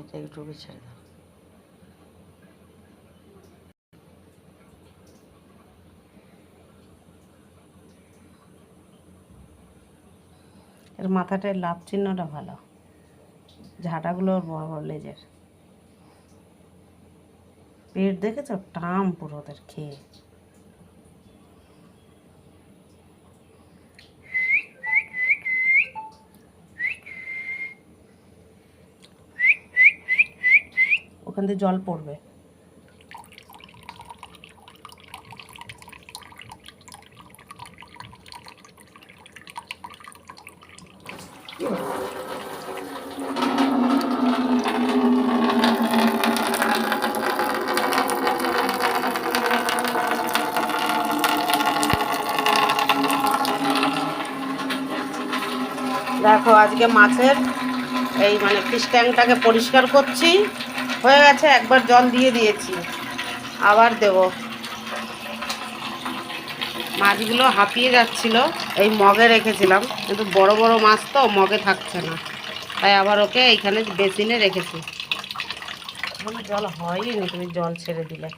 এটা ইউটিউবে ছেড়ে দাও। এর মাথাটায় লাভ চিহ্নটা ভালো। ঝাঁটাগুলো বড় বড় লেজের। পেট দেখেছ? টাম পুরো ওদের খেয়ে। ওখান থেকে জল পড়বে। দেখো আজকে মাছের এই মানে ফিশ ট্যাঙ্কটাকে পরিষ্কার করছি। হয়ে গেছে, একবার জল দিয়ে দিয়েছি। আবার দেব। মাছগুলো হাঁপিয়ে যাচ্ছিল, এই মগে রেখেছিলাম। কিন্তু বড় বড় মাছ তো মগে থাকছে না। তাই আবার ওকে এইখানে বেসিনে রেখেছি। এখনও জল হয়ই না তুমি জল ছেড়ে দিলে।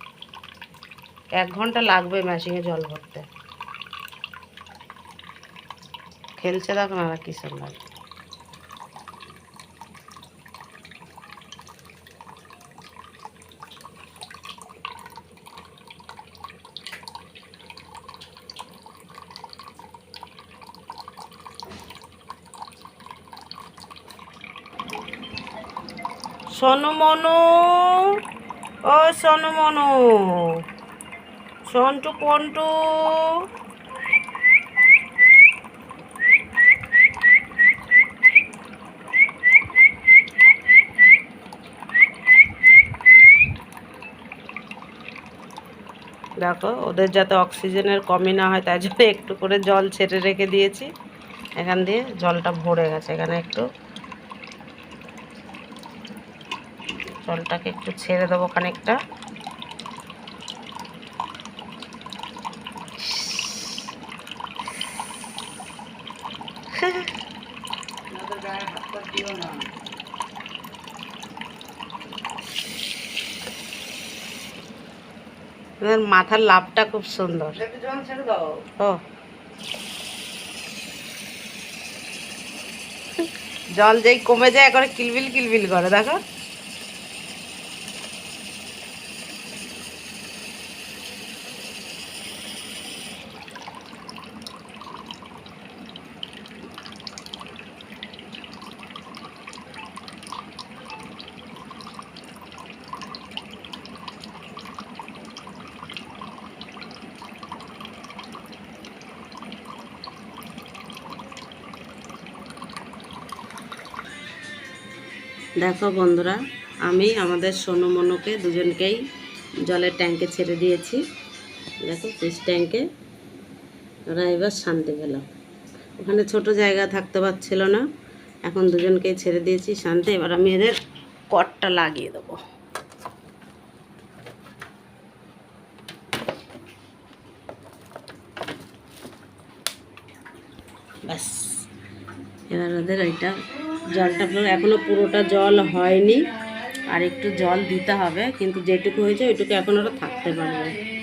এক ঘণ্টা লাগবে মেশিনে জল ভরতে। খেলছে দেখো না কি সুন্দর। সোনু মনু ও সোনু মনু সন্টু, পন্টু। দেখো, ওদের যাতে অক্সিজেনের কমি না হয় তাই জন্য একটু করে জল ছেড়ে রেখে দিয়েছি। এখান দিয়ে জলটা ভরে গেছে, এখানে একটু জলটাকে একটু ছেড়ে দেবো খানিকটা। মাথার লাভটা খুব সুন্দর। ও। জল যেই কমে যায় করে কিলবিল কিলবিল করে দেখো। দেখো বন্ধুরা, আমি, আমাদের সোনু মনুকে দুজনকেই জলের ট্যাঙ্কে ছেড়ে দিয়েছি। দেখো ফিস ট্যাঙ্কে ওরা এবার শান্তি পেল। ওখানে ছোট জায়গা থাকতে পারছিল না। এখন দুজনকেই ছেড়ে দিয়েছি শান্তি। এবার আমি এদের কটটা লাগিয়ে দেবো। ব্যাস। এবার ওদের এটা জলটা এখনও এখনও পুরোটা জল হয়নি। আর একটু জল দিতে হবে, কিন্তু যেটুকু হয়েছে ওইটুকু এখন ওরা থাকতে পারবে।